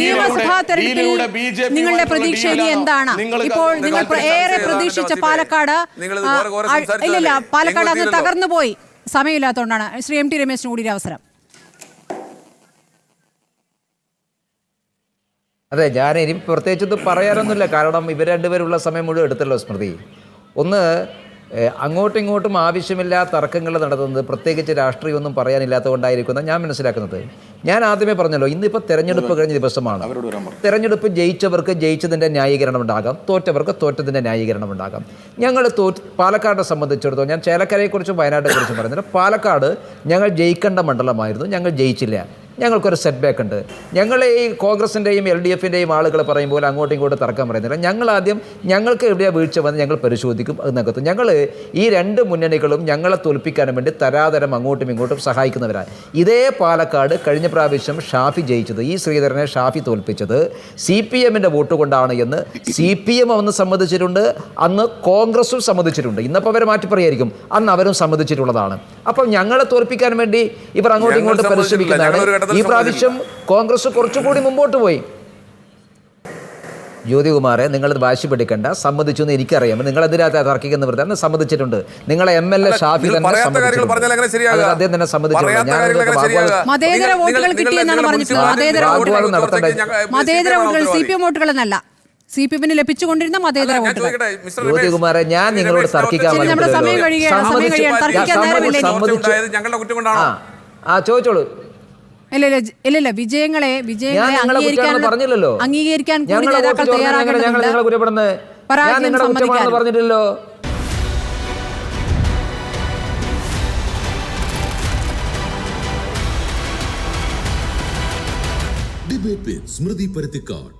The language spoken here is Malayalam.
നിയമസഭാ തെരഞ്ഞെടുപ്പിൽ നിങ്ങളുടെ പ്രതീക്ഷ ഇനി. എന്താണ്? ഇപ്പോൾ നിങ്ങൾ ഏറെ പ്രതീക്ഷിച്ച പാലക്കാട് ഇല്ലല്ല പാലക്കാട് അങ്ങ് തകർന്നു പോയി. സമയമില്ലാത്തതുകൊണ്ടാണ്. ശ്രീ എം ടി രമേശിന് കൂടി ഒരു അവസരം അതെ ഞാൻ ഇനി പ്രത്യേകിച്ചൊന്നും പറയാനൊന്നുമില്ല. കാരണം ഇവർ രണ്ടുപേരുള്ള സമയം മുഴുവൻ എടുത്തല്ലോ സ്മൃതി. ഒന്ന് അങ്ങോട്ടും ഇങ്ങോട്ടും ആവശ്യമില്ലാത്ത തർക്കങ്ങൾ നടത്തുന്നത് പ്രത്യേകിച്ച് രാഷ്ട്രീയമൊന്നും പറയാനില്ലാത്തതുകൊണ്ടായിരിക്കുന്ന ഞാൻ മനസ്സിലാക്കുന്നത്. ഞാൻ ആദ്യമേ പറഞ്ഞല്ലോ ഇന്നിപ്പോൾ തെരഞ്ഞെടുപ്പ് കഴിഞ്ഞ ദിവസമാണ്. തെരഞ്ഞെടുപ്പ് ജയിച്ചവർക്ക് ജയിച്ചതിന്റെ ന്യായീകരണം ഉണ്ടാകാം തോറ്റവർക്ക് തോറ്റതിന്റെ ന്യായീകരണം ഉണ്ടാകാം ഞങ്ങൾ തോറ്റ് പാലക്കാടിനെ സംബന്ധിച്ചിടത്തോളം ഞാൻ ചേലക്കരയെക്കുറിച്ചും വയനാട്ടിനെക്കുറിച്ചും പറഞ്ഞില്ല പാലക്കാട് ഞങ്ങൾ ജയിക്കേണ്ട മണ്ഡലമായിരുന്നു ഞങ്ങൾ ജയിച്ചില്ല. ഞങ്ങൾക്കൊരു സെറ്റ് ബാക്ക് ഉണ്ട്. ഞങ്ങൾ ഈ കോൺഗ്രസിന്റെയും എൽ ഡി എഫിന്റെയും ആളുകൾ പറയുമ്പോൾ അങ്ങോട്ടും ഇങ്ങോട്ടും തർക്കം പറയുന്നില്ല. ഞങ്ങൾ ആദ്യം ഞങ്ങൾക്ക് എവിടെയാണ് വീഴ്ച വന്ന് ഞങ്ങൾ പരിശോധിക്കും അത് നികത്തും ഞങ്ങൾ ഈ രണ്ട് മുന്നണികളും ഞങ്ങളെ തോൽപ്പിക്കാനും വേണ്ടി തരാതരം അങ്ങോട്ടും ഇങ്ങോട്ടും സഹായിക്കുന്നവരാണ് ഇതേ പാലക്കാട് കഴിഞ്ഞ പ്രാവശ്യം ഷാഫി ജയിച്ചത് ഈ ശ്രീധരനെ ഷാഫി തോൽപ്പിച്ചത് സി പി എമ്മിന്റെ വോട്ട് കൊണ്ടാണ് എന്ന് സി പി എം അന്ന് സമ്മതിച്ചിട്ടുണ്ട് അന്ന് കോൺഗ്രസും സമ്മതിച്ചിട്ടുണ്ട്. ഇന്നപ്പോൾ അവരെ മാറ്റി പറയായിരിക്കും അന്ന് അവരും സമ്മതിച്ചിട്ടുള്ളതാണ്. അപ്പം ഞങ്ങളെ തോൽപ്പിക്കാൻ വേണ്ടി ഇവർ അങ്ങോട്ടും ഇങ്ങോട്ടും പരിശ്രമിക്കുന്നതാണ്. ഈ പ്രാവശ്യം കോൺഗ്രസ് കുറച്ചുകൂടി മുമ്പോട്ട് പോയി. ജ്യോതികുമാറെ നിങ്ങളത് വാശി പിടിക്കണ്ട സമ്മതിച്ചു എന്ന് എനിക്കറിയാം. നിങ്ങൾ എന്തിനകത്ത് തർക്കിക്കുന്ന വെറുതെ അന്ന് സമ്മതിച്ചിട്ടുണ്ട്. നിങ്ങളെ എം എൽ എ ഷാഫി തന്നെ അദ്ദേഹം തന്നെ സമ്മതിച്ചിട്ടുണ്ട്. ഞാൻ സി പി എമ്മിന് ലഭിച്ചുകൊണ്ടിരുന്ന മതേതര ജ്യോതികുമാരെ ഞാൻ നിങ്ങളോട് തർക്കിക്കാൻ സമ്മതിച്ചു- ആ ചോദിച്ചോളൂ. വിജയങ്ങളെ വിജയങ്ങളെ പറഞ്ഞില്ലല്ലോ. അംഗീകരിക്കാൻ കൂടി നേതാക്കൾ പരാജയം സമ്മതിക്കാനും. ഡിബേറ്റ് സ്മൃതി പരുത്തിക്കാട്